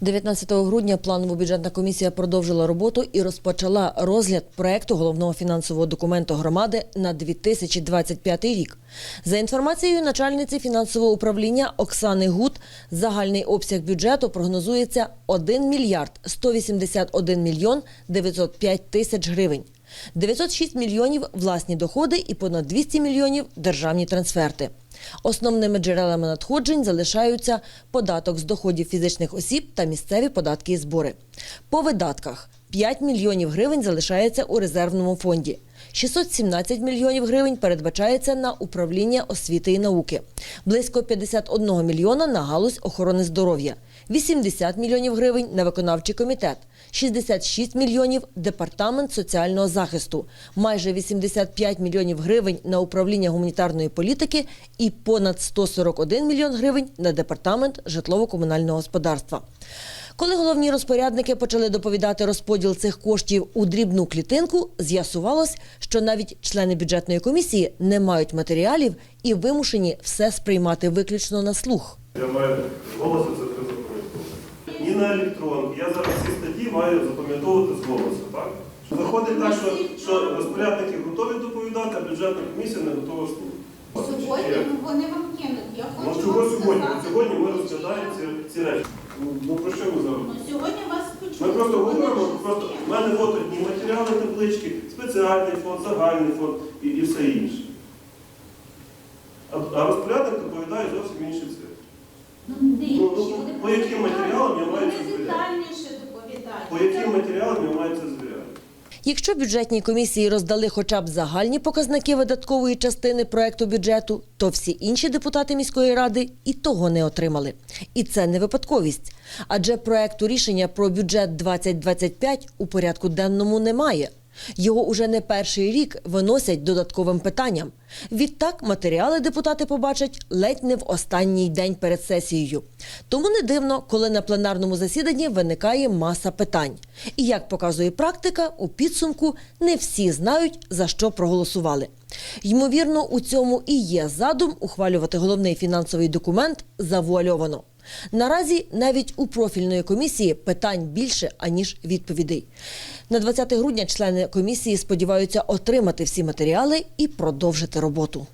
19 грудня планово-бюджетна комісія продовжила роботу і розпочала розгляд проекту головного фінансового документу громади на 2025 рік. За інформацією начальниці фінансового управління Оксани Гуд, загальний обсяг бюджету прогнозується 1 мільярд 181 мільйон 905 тисяч гривень. 906 мільйонів власні доходи і понад 200 мільйонів державні трансферти. Основними джерелами надходжень залишаються податок з доходів фізичних осіб та місцеві податки і збори. По видатках 5 мільйонів гривень залишається у резервному фонді. 617 мільйонів гривень передбачається на управління освіти і науки, близько 51 мільйона на галузь охорони здоров'я, 80 мільйонів гривень на виконавчий комітет, 66 мільйонів департамент соціального захисту, майже 85 мільйонів гривень на управління гуманітарної політики і понад 141 мільйон гривень на департамент житлово-комунального господарства. Коли головні розпорядники почали доповідати розподіл цих коштів у дрібну клітинку, з'ясувалось, що навіть члени бюджетної комісії не мають матеріалів і вимушені все сприймати виключно на слух. Я маю голосу це запам'ятовувати. Ні на електронки. Я зараз ці статті маю запам'ятовувати з голосу, так? Виходить так, що, що розпорядники готові доповідати, а бюджетна комісія не готова слухати. Сьогодні вони Ну, Ну про що ми зараз? Ну, сьогодні вас почули. Ми просто говоримо, просто в мене от одні матеріали, таблички, спеціальний фонд, загальний фонд і, і все інше. А, а розпорядник доповідає зовсім інші цифри. Ну, Ну, ну, вони по яким матеріалам я маю це звіряти? детальніше доповідають. По яким матеріалам я маю це звіряти? Якщо бюджетній комісії роздали хоча б загальні показники видаткової частини проекту бюджету, то всі інші депутати міської ради і того не отримали. І це не випадковість. Адже проекту рішення про бюджет 2025 у порядку денному немає. Його уже не перший рік виносять додатковим питанням. Відтак матеріали депутати побачать ледь не в останній день перед сесією. Тому не дивно, коли на пленарному засіданні виникає маса питань. І як показує практика, у підсумку не всі знають, за що проголосували. Ймовірно, у цьому і є задум ухвалювати головний фінансовий документ завуальовано. Наразі навіть у профільної комісії питань більше аніж відповідей. На 20 грудня члени комісії сподіваються отримати всі матеріали і продовжити роботу.